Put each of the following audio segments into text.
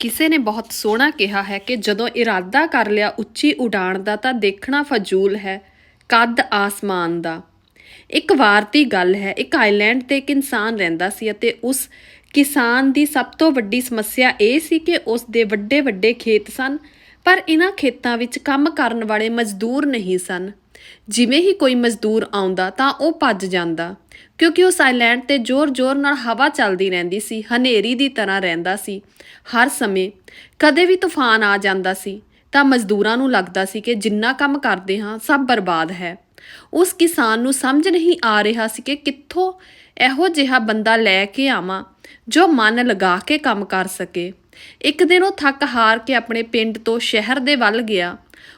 ਕਿਸੇ ਨੇ ਬਹੁਤ ਸੋਹਣਾ ਕਿਹਾ ਹੈ ਕਿ ਜਦੋਂ ਇਰਾਦਾ ਕਰ ਲਿਆ ਉੱਚੀ ਉਡਾਣ ਦਾ ਤਾਂ ਦੇਖਣਾ ਫਜ਼ੂਲ ਹੈ, ਕੱਦ ਆਸਮਾਨ ਦਾ। ਇੱਕ ਵਾਰ ਦੀ ਗੱਲ ਹੈ, ਇੱਕ ਆਈਲੈਂਡ ਤੇ ਇੱਕ ਇਨਸਾਨ ਰਹਿੰਦਾ ਸੀ ਅਤੇ ਉਸ ਕਿਸਾਨ ਦੀ ਸਭ ਤੋਂ ਵੱਡੀ ਸਮੱਸਿਆ ਇਹ ਸੀ ਕਿ ਉਸ ਦੇ ਵੱਡੇ ਵੱਡੇ ਖੇਤ ਸਨ, ਪਰ ਇਹਨਾਂ ਖੇਤਾਂ ਵਿੱਚ ਕੰਮ ਕਰਨ ਵਾਲੇ ਮਜ਼ਦੂਰ ਨਹੀਂ ਸਨ। ਜਿਵੇਂ ਹੀ ਕੋਈ ਮਜ਼ਦੂਰ ਆਉਂਦਾ ਤਾਂ ਉਹ ਭੱਜ ਜਾਂਦਾ, ਕਿਉਂਕਿ ਉਸ ਆਈਲੈਂਡ ਤੇ ਜ਼ੋਰ-ਜ਼ੋਰ ਨਾਲ ਹਵਾ ਚੱਲਦੀ ਰਹਿੰਦੀ ਸੀ, ਹਨੇਰੀ ਦੀ ਤਰ੍ਹਾਂ ਰਹਿੰਦਾ ਸੀ। ਹਰ ਸਮੇਂ ਕਦੇ ਵੀ ਤੂਫਾਨ ਆ ਜਾਂਦਾ ਸੀ, ਤਾਂ ਮਜ਼ਦੂਰਾਂ ਨੂੰ ਲੱਗਦਾ ਸੀ ਕਿ ਜਿੰਨਾ ਕੰਮ ਕਰਦੇ ਹਾਂ, ਸਭ ਬਰਬਾਦ ਹੈ। ਉਸ ਕਿਸਾਨ ਨੂੰ ਸਮਝ ਨਹੀਂ ਆ ਰਿਹਾ ਸੀ ਕਿ ਕਿੱਥੋਂ ਇਹੋ ਜਿਹਾ ਬੰਦਾ ਲੈ ਕੇ ਆਵਾਂ, ਜੋ ਮਨ ਲਗਾ ਕੇ ਕੰਮ ਕਰ ਸਕੇ। ਇੱਕ ਦਿਨ ਉਹ ਥੱਕ ਹਾਰ ਕੇ ਆਪਣੇ ਪਿੰਡ ਤੋਂ ਸ਼ਹਿਰ ਦੇ ਵੱਲ ਗਿਆ।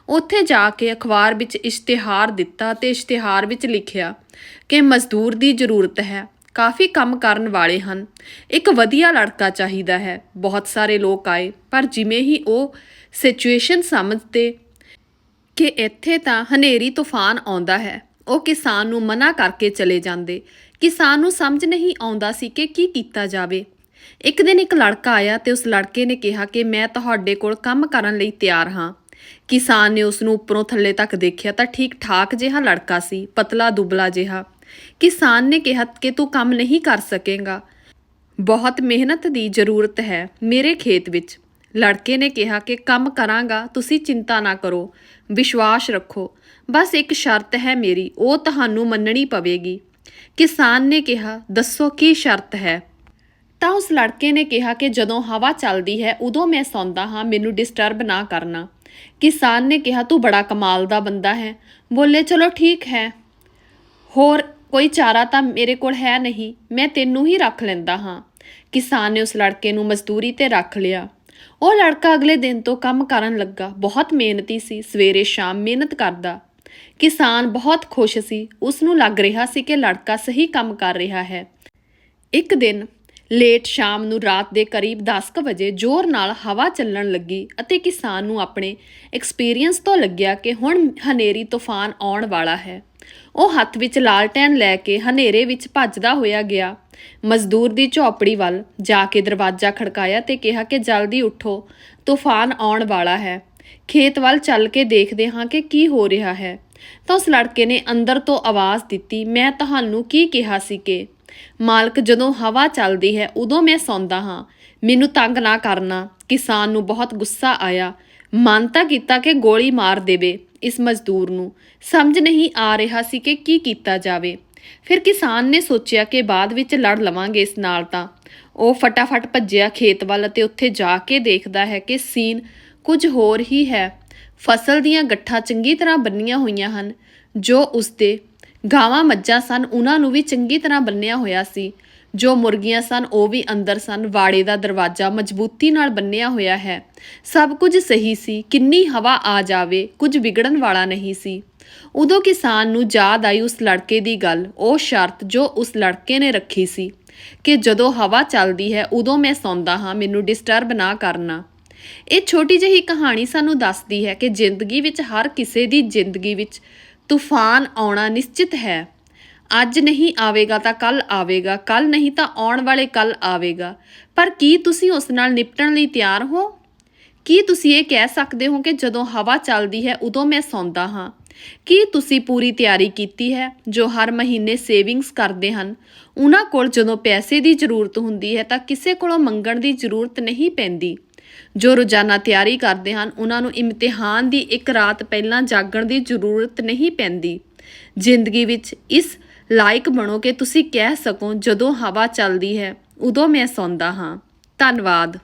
ਉੱਥੇ ਜਾ ਕੇ ਅਖਬਾਰ ਵਿੱਚ ਇਸ਼ਤਿਹਾਰ ਦਿੱਤਾ ਤੇ ਇਸ਼ਤਿਹਾਰ ਵਿੱਚ ਲਿਖਿਆ ਕਿ ਮਜ਼ਦੂਰ ਦੀ ਜ਼ਰੂਰਤ ਹੈ, ਕਾਫੀ ਕੰਮ ਕਰਨ ਵਾਲੇ ਹਨ, ਇੱਕ ਵਧੀਆ ਲੜਕਾ ਚਾਹੀਦਾ ਹੈ। ਬਹੁਤ ਸਾਰੇ ਲੋਕ ਆਏ, ਪਰ ਜਿਵੇਂ ਹੀ ਉਹ ਸਿਚੁਏਸ਼ਨ ਸਮਝਦੇ ਕਿ ਇੱਥੇ ਤਾਂ ਹਨੇਰੀ ਤੂਫਾਨ ਆਉਂਦਾ ਹੈ, ਉਹ ਕਿਸਾਨ ਨੂੰ ਮਨਾ ਕਰਕੇ ਚਲੇ ਜਾਂਦੇ। ਕਿਸਾਨ ਨੂੰ ਸਮਝ ਨਹੀਂ ਆਉਂਦਾ ਸੀ ਕਿ ਕੀ ਕੀਤਾ ਜਾਵੇ। ਇੱਕ ਦਿਨ ਇੱਕ ਲੜਕਾ ਆਇਆ ਤੇ ਉਸ ਲੜਕੇ ਨੇ ਕਿਹਾ ਕਿ ਮੈਂ ਤੁਹਾਡੇ ਕੋਲ ਕੰਮ ਕਰਨ ਲਈ ਤਿਆਰ ਹਾਂ। ਕਿਸਾਨ ਨੇ ਉਸ ਨੂੰ ਉੱਪਰੋਂ ਥੱਲੇ ਤੱਕ ਦੇਖਿਆ ਤਾਂ ਠੀਕ ਠਾਕ ਜਿਹਾ ਲੜਕਾ ਸੀ, ਪਤਲਾ ਦੁਬਲਾ ਜਿਹਾ। ਕਿਸਾਨ ਨੇ ਕਿਹਾ ਕਿ ਤੂੰ ਕੰਮ ਨਹੀਂ ਕਰ ਸਕੇਗਾ। ਬਹੁਤ ਮਿਹਨਤ ਦੀ ਜ਼ਰੂਰਤ ਹੈ ਮੇਰੇ ਖੇਤ ਵਿੱਚ। ਲੜਕੇ ਨੇ ਕਿਹਾ ਕਿ ਕੰਮ ਕਰਾਂਗਾ, ਤੁਸੀਂ ਚਿੰਤਾ ਨਾ ਕਰੋ, ਵਿਸ਼ਵਾਸ ਰੱਖੋ। ਬਸ ਇੱਕ ਸ਼ਰਤ ਹੈ ਮੇਰੀ, ਉਹ ਤੁਹਾਨੂੰ ਮੰਨਣੀ ਪਵੇਗੀ। ਕਿਸਾਨ ਨੇ ਕਿਹਾ, ਦੱਸੋ ਕੀ ਸ਼ਰਤ ਹੈ? ਤਾਂ ਉਸ ਲੜਕੇ ਨੇ ਕਿਹਾ ਕਿ ਜਦੋਂ ਹਵਾ ਚੱਲਦੀ ਹੈ, ਉਦੋਂ ਮੈਂ ਸੌਂਦਾ ਹਾਂ, ਮੈਨੂੰ ਡਿਸਟਰਬ ਨਾ ਕਰਨਾ। ਕਿਸਾਨ ਨੇ ਕਿਹਾ, ਤੂੰ ਬੜਾ ਕਮਾਲ ਦਾ ਬੰਦਾ ਹੈ। ਬੋਲੇ, ਚਲੋ ਠੀਕ ਹੈ। ਹੋਰ ਕੋਈ ਚਾਰਾ ਤਾਂ ਮੇਰੇ ਕੋਲ ਹੈ ਨਹੀਂ। ਮੈਂ ਤੈਨੂੰ ਹੀ ਰੱਖ ਲੈਂਦਾ ਹਾਂ। ਕਿਸਾਨ ਨੇ ਉਸ ਲੜਕੇ ਨੂੰ ਮਜ਼ਦੂਰੀ ਤੇ ਰੱਖ ਲਿਆ। ਉਹ ਲੜਕਾ ਅਗਲੇ ਦਿਨ ਤੋਂ ਕੰਮ ਕਰਨ ਲੱਗਾ। ਬਹੁਤ ਮਿਹਨਤੀ ਸੀ। ਸਵੇਰੇ ਸ਼ਾਮ ਮਿਹਨਤ ਕਰਦਾ। ਕਿਸਾਨ ਬਹੁਤ ਖੁਸ਼ ਸੀ। ਉਸ ਨੂੰ ਲੱਗ ਰਿਹਾ ਸੀ ਕਿ ਲੜਕਾ ਸਹੀ ਕੰਮ ਕਰ ਰਿਹਾ ਹੈ। ਇੱਕ ਦਿਨ ਲੇਟ ਸ਼ਾਮ ਨੂੰ ਰਾਤ ਦੇ ਕਰੀਬ 10:00 ਵਜੇ ਜ਼ੋਰ ਨਾਲ ਹਵਾ ਚੱਲਣ ਲੱਗੀ ਅਤੇ ਕਿਸਾਨ ਨੂੰ ਆਪਣੇ ਐਕਸਪੀਰੀਅੰਸ ਤੋਂ ਲੱਗਿਆ ਕਿ ਹੁਣ ਹਨੇਰੀ ਤੂਫਾਨ ਆਉਣ ਵਾਲਾ ਹੈ। ਉਹ ਹੱਥ ਵਿੱਚ ਲਾਲਟੈਨ ਲੈ ਕੇ ਹਨੇਰੇ ਵਿੱਚ ਭੱਜਦਾ ਹੋਇਆ ਗਿਆ। ਮਜ਼ਦੂਰ ਦੀ ਝੌਪੜੀ ਵੱਲ ਜਾ ਕੇ ਦਰਵਾਜ਼ਾ ਖੜਕਾਇਆ ਤੇ ਕਿਹਾ ਕਿ ਜਲਦੀ ਉੱਠੋ, ਤੂਫਾਨ ਆਉਣ ਵਾਲਾ ਹੈ। ਖੇਤ ਵੱਲ ਚੱਲ ਕੇ ਦੇਖਦੇ ਹਾਂ ਕਿ ਕੀ ਹੋ ਰਿਹਾ ਹੈ। ਤਾਂ ਉਸ ਲੜਕੇ ਨੇ ਅੰਦਰ ਤੋਂ ਆਵਾਜ਼ ਦਿੱਤੀ, ਮੈਂ ਤੁਹਾਨੂੰ ਕੀ ਕਿਹਾ ਸੀ ਕਿ ਮਾਲਕ ਜਦੋਂ ਹਵਾ ਚੱਲਦੀ ਹੈ, ਉਦੋਂ ਮੈਂ ਸੌਂਦਾ ਹਾਂ। ਮੈਨੂੰ ਤੰਗ ਨਾ ਕਰਨਾ, ਕਿਸਾਨ ਨੂੰ ਬਹੁਤ ਗੁੱਸਾ ਆਇਆ। ਮਨ ਤਾਂ ਕੀਤਾ ਕਿ ਗੋਲੀ ਮਾਰ ਦੇਵੇ ਇਸ ਮਜ਼ਦੂਰ ਨੂੰ। ਸਮਝ ਨਹੀਂ ਆ ਰਿਹਾ ਸੀ ਕਿ ਕੀ ਕੀਤਾ ਜਾਵੇ। ਫਿਰ ਕਿਸਾਨ ਨੇ ਸੋਚਿਆ ਕਿ ਬਾਅਦ ਵਿੱਚ ਲੜ ਲਵਾਂਗੇ ਇਸ ਨਾਲ ਤਾਂ। ਉਹ ਫਟਾਫਟ ਭੱਜਿਆ ਖੇਤ ਵੱਲ ਅਤੇ ਉੱਥੇ ਜਾ ਕੇ ਦੇਖਦਾ ਹੈ ਕਿ ਸੀਨ ਕੁਝ ਹੋਰ ਹੀ ਹੈ। ਫਸਲ ਦੀਆਂ ਗੱਠਾਂ ਚੰਗੀ ਤਰ੍ਹਾਂ ਬੰਨੀਆਂ ਹੋਈਆਂ ਹਨ। ਜੋ ਉਸਦੇ ਗਾਵਾਂ ਮੱਝਾਂ ਸਨ, ਉਹਨਾਂ ਨੂੰ ਵੀ ਚੰਗੀ ਤਰ੍ਹਾਂ ਬੰਨਿਆ ਹੋਇਆ ਸੀ। ਜੋ ਮੁਰਗੀਆਂ ਸਨ, ਉਹ ਵੀ ਅੰਦਰ ਸਨ, ਵਾੜੇ ਦਾ ਦਰਵਾਜ਼ਾ ਮਜ਼ਬੂਤੀ ਨਾਲ ਬੰਨਿਆ ਹੋਇਆ ਹੈ। ਸਭ ਕੁਝ ਸਹੀ ਸੀ, ਕਿੰਨੀ ਹਵਾ ਆ ਜਾਵੇ, ਕੁਝ ਵਿਗੜਨ ਵਾਲਾ ਨਹੀਂ ਸੀ। ਉਦੋਂ ਕਿਸਾਨ ਨੂੰ ਯਾਦ ਆਈ ਉਸ ਲੜਕੇ ਦੀ ਗੱਲ, ਉਹ ਸ਼ਰਤ ਜੋ ਉਸ ਲੜਕੇ ਨੇ ਰੱਖੀ ਸੀ, ਕਿ ਜਦੋਂ ਹਵਾ ਚੱਲਦੀ ਹੈ, ਉਦੋਂ ਮੈਂ ਸੌਂਦਾ ਹਾਂ, ਮੈਨੂੰ ਡਿਸਟਰਬ ਨਾ ਕਰਨਾ। ਇਹ ਛੋਟੀ ਜਿਹੀ ਕਹਾਣੀ ਸਾਨੂੰ ਦੱਸਦੀ ਹੈ ਕਿ ਜ਼ਿੰਦਗੀ ਵਿੱਚ, ਹਰ ਕਿਸੇ ਦੀ ਜ਼ਿੰਦਗੀ ਵਿੱਚ ਤੂਫਾਨ ਆਉਣਾ ਨਿਸ਼ਚਿਤ ਹੈ। ਅੱਜ ਨਹੀਂ ਆਵੇਗਾ ਤਾਂ ਕੱਲ ਆਵੇਗਾ ਕੱਲ ਨਹੀਂ ਤਾਂ ਆਉਣ ਵਾਲੇ ਕੱਲ ਆਵੇਗਾ। ਪਰ ਕੀ ਤੁਸੀਂ ਉਸ ਨਾਲ ਨਿਪਟਣ ਲਈ ਤਿਆਰ ਹੋ? ਕੀ ਤੁਸੀਂ ਇਹ ਕਹਿ ਸਕਦੇ ਹੋ ਕਿ ਜਦੋਂ ਹਵਾ ਚੱਲਦੀ ਹੈ, ਉਦੋਂ ਮੈਂ ਸੌਂਦਾ ਹਾਂ? ਕੀ ਤੁਸੀਂ ਪੂਰੀ ਤਿਆਰੀ ਕੀਤੀ ਹੈ, ਜੋ ਹਰ ਮਹੀਨੇ ਸੇਵਿੰਗਸ ਕਰਦੇ ਹਨ? ਉਹਨਾਂ ਕੋਲ ਜਦੋਂ ਪੈਸੇ ਦੀ ਜ਼ਰੂਰਤ ਹੁੰਦੀ ਹੈ, ਤਾਂ ਕਿਸੇ ਕੋਲੋਂ ਮੰਗਣ ਦੀ ਜ਼ਰੂਰਤ ਨਹੀਂ ਪੈਂਦੀ। ਜੋ ਰੋਜ਼ਾਨਾ ਤਿਆਰੀ ਕਰਦੇ ਹਨ, ਉਹਨਾਂ ਨੂੰ ਇਮਤਿਹਾਨ ਦੀ ਇੱਕ ਰਾਤ ਪਹਿਲਾਂ ਜਾਗਣ ਦੀ ਜ਼ਰੂਰਤ ਨਹੀਂ ਪੈਂਦੀ। ਜ਼ਿੰਦਗੀ ਵਿੱਚ ਇਸ ਲਾਇਕ ਬਣੋ ਕਿ ਤੁਸੀਂ ਕਹਿ ਸਕੋ, ਜਦੋਂ ਹਵਾ ਚੱਲਦੀ ਹੈ, ਉਦੋਂ ਮੈਂ ਸੌਂਦਾ ਹਾਂ। ਧੰਨਵਾਦ।